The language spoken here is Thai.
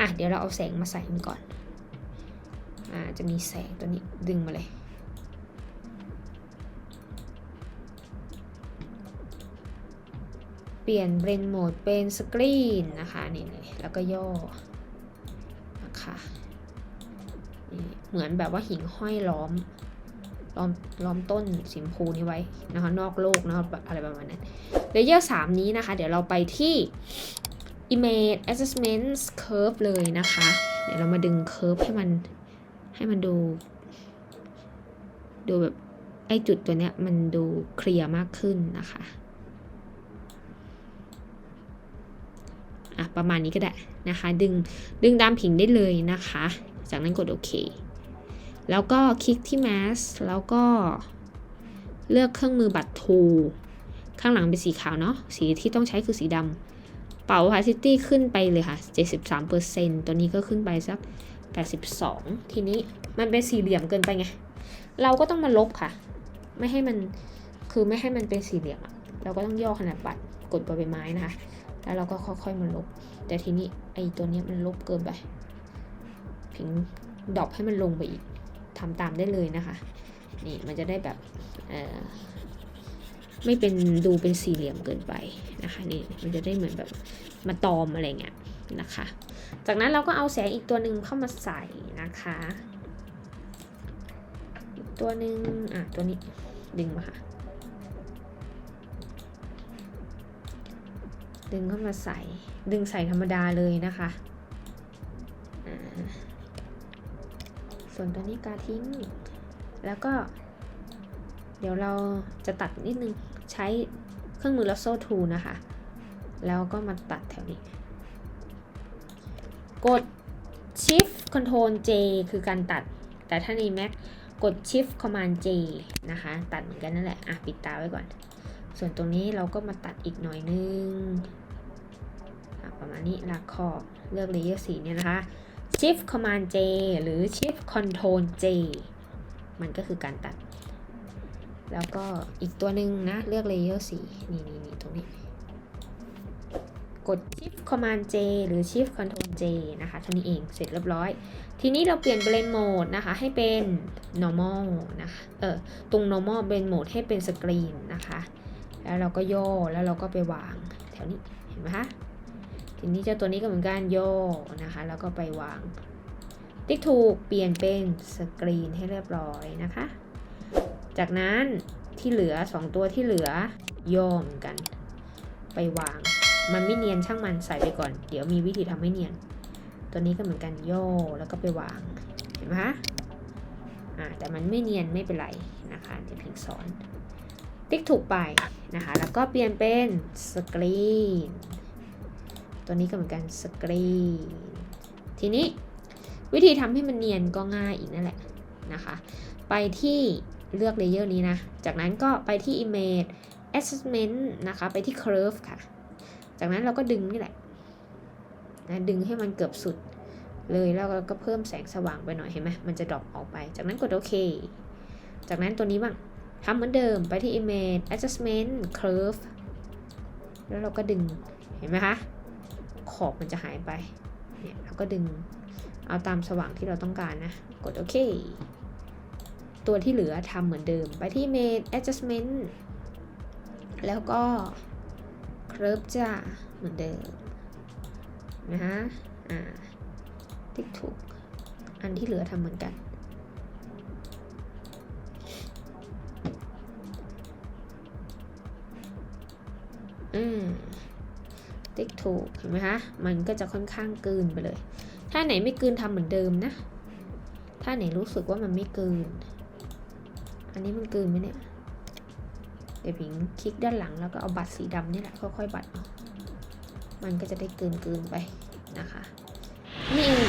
อะเดี๋ยวเราเอาแสงมาใส่มันก่อน อ่าจะมีแสงตัวนี้ดึงมาเลย เปลี่ยนเบรนโหมดเป็นสกรีนนะคะนี่เลยแล้วก็ย่อนะคะนี่เหมือนแบบว่าหิ่งห้อยล้อมล้อมล้อมต้นสีชมพูนี้ไว้นะคะนอกโลกนะคะอะไรประมาณนั้นเลเยอร์3นี้นะคะ เดี๋ยวเราไปที่ image adjustment curve เลยนะคะ เดี๋ยวเรามาดึง curve ให้มันให้มันดู ดูแบบไอจุดตัวเนี้ยมันดูเคลียร์มากขึ้นนะคะอะประมาณนี้ก็ได้นะคะ ดึงดึงตามผิงได้เลยนะคะ จากนั้นกดโอเค แล้วก็คลิกที่ mask แล้วก็เลือกเครื่องมือบัตร tool ข้างหลังเป็นสีขาวเนาะสีที่ต้องใช้คือสีดำ เป่า opacity ขึ้นไปเลยค่ะ 73%ตัวนี้ก็ขึ้นไปสัก 82 ทีนี้มันเป็นสี่เหลี่ยมเกินไปไง เราก็ต้องมาลบค่ะ ไม่ให้มันคือไม่ให้มันเป็นสี่เหลี่ยมเราก็ต้องย่อขนาดบัตรกดใบไม้นะคะ แล้วเราก็ค่อยๆมาลบ แต่ทีนี้ไอ้ตัวนี้มันลบเกินไปพิงดรอปให้มันลงไปอีกทำตามได้เลยนะคะ นี่มันจะได้แบบ ไม่เป็นดูเป็นสี่เหลี่ยมเกินไปนะคะนี่มันจะได้เหมือนแบบมาตอมอะไรเงี้ยนะคะ จากนั้นเราก็เอาแสงอีกตัวหนึ่งเข้ามาใส่นะคะอีกตัวหนึ่งอะตัวนี้ดึงมาค่ะดึงเข้ามาใส่ ดึงใส่ธรรมดาเลยนะคะอ่าส่วนตัวนี้กาทิ้ง แล้วก็ เดี๋ยวเราจะตัดนิดนึงใช้เครื่องมือลัสโซ่ทูนะคะ แล้วก็มาตัดแถวนี้ กด Shift Control J คือการตัด แต่ถ้าใน Mac กด Shift Command J นะคะ ตัดเหมือนกันนั่นแหละ อะ ปิดตาไว้ก่อน ส่วนตรงนี้เราก็มาตัดอีกหน่อยนึงอะประมาณนี้ลากขอบเลือกเลเยอร์สีเนี่ยนะคะ Shift Command J หรือ Shift Control J มันก็คือการตัด แล้วก็อีกตัวหนึ่งนะ เลือกเลเยอร์สีนี่นี่นี่ตรงนี้ กด Shift Command J หรือ Shift Control J นะคะเท่านี้เองเสร็จเรียบร้อย ทีนี้เราเปลี่ยน Blend Mode นะคะ ให้เป็น normal นะคะเออตรง normal Blend Mode ให้เป็น screen นะคะ แล้วเราก็ย่อแล้วเราก็ไปวางแถวนี้เห็นไหมคะทีนี้เจ้าตัวนี้ก็เหมือนกันย่อนะคะ แล้วก็ไปวางติ๊กถูกเปลี่ยนเป็นสกรีนให้เรียบร้อยนะคะ จากนั้นที่เหลือ 2 ตัวที่เหลือย่อมกัน ไปวาง มันไม่เนียนช่างมันใส่ไปก่อน เดี๋ยวมีวิธีทำให้เนียน ตัวนี้ก็เหมือนกันย่อแล้วก็ไปวาง เห็นไหมคะอ่าแต่มันไม่เนียนไม่เป็นไรนะคะเดี๋ยวพิงสอน ติ๊กถูกไปนะคะ แล้วก็เปลี่ยนเป็นสกรีน ตัวนี้ก็เหมือนกันสกรีน ทีนี้วิธีทำให้มันเนียนก็ง่ายอีกนั่นแหละนะคะ ไปที่ เลือกเลเยอร์นี้นะ จากนั้นก็ไปที่ image adjustment นะคะ ไปที่ curve ค่ะ จากนั้นเราก็ดึงนี่แหละนะดึงให้มันเกือบสุดเลยแล้วเราก็เพิ่มแสงสว่างไปหน่อยเห็นไหมมันจะดรอปออกไป จากนั้นกดโอเค จากนั้นตัวนี้บ้างทำเหมือนเดิมไปที่ image adjustment curve แล้วเราก็ดึงเห็นไหมคะ ขอบมันจะหายไป เนี่ยเราก็ดึงเอาตามสว่างที่เราต้องการนะ กดโอเค ตัวที่เหลือทำเหมือนเดิม ไปที่ Made Adjustment แล้วก็ Curve จะเหมือนเดิมนะฮะอ่าติ๊กถูก อันที่เหลือทำเหมือนกันอืมติ๊กถูกเห็นไหมคะ มันก็จะค่อนข้างเกลืนไปเลย ถ้าไหนไม่เกลืนทำเหมือนเดิมนะ ถ้าไหนรู้สึกว่ามันไม่เกลืน อันนี้มันเกินไหมเนี่ย เดี๋ยวผิงคลิกด้านหลังแล้วก็เอาบัตรสีดำนี่แหละค่อยๆบัตรออกมันก็จะได้เกินเกินไปนะคะ นี่เอง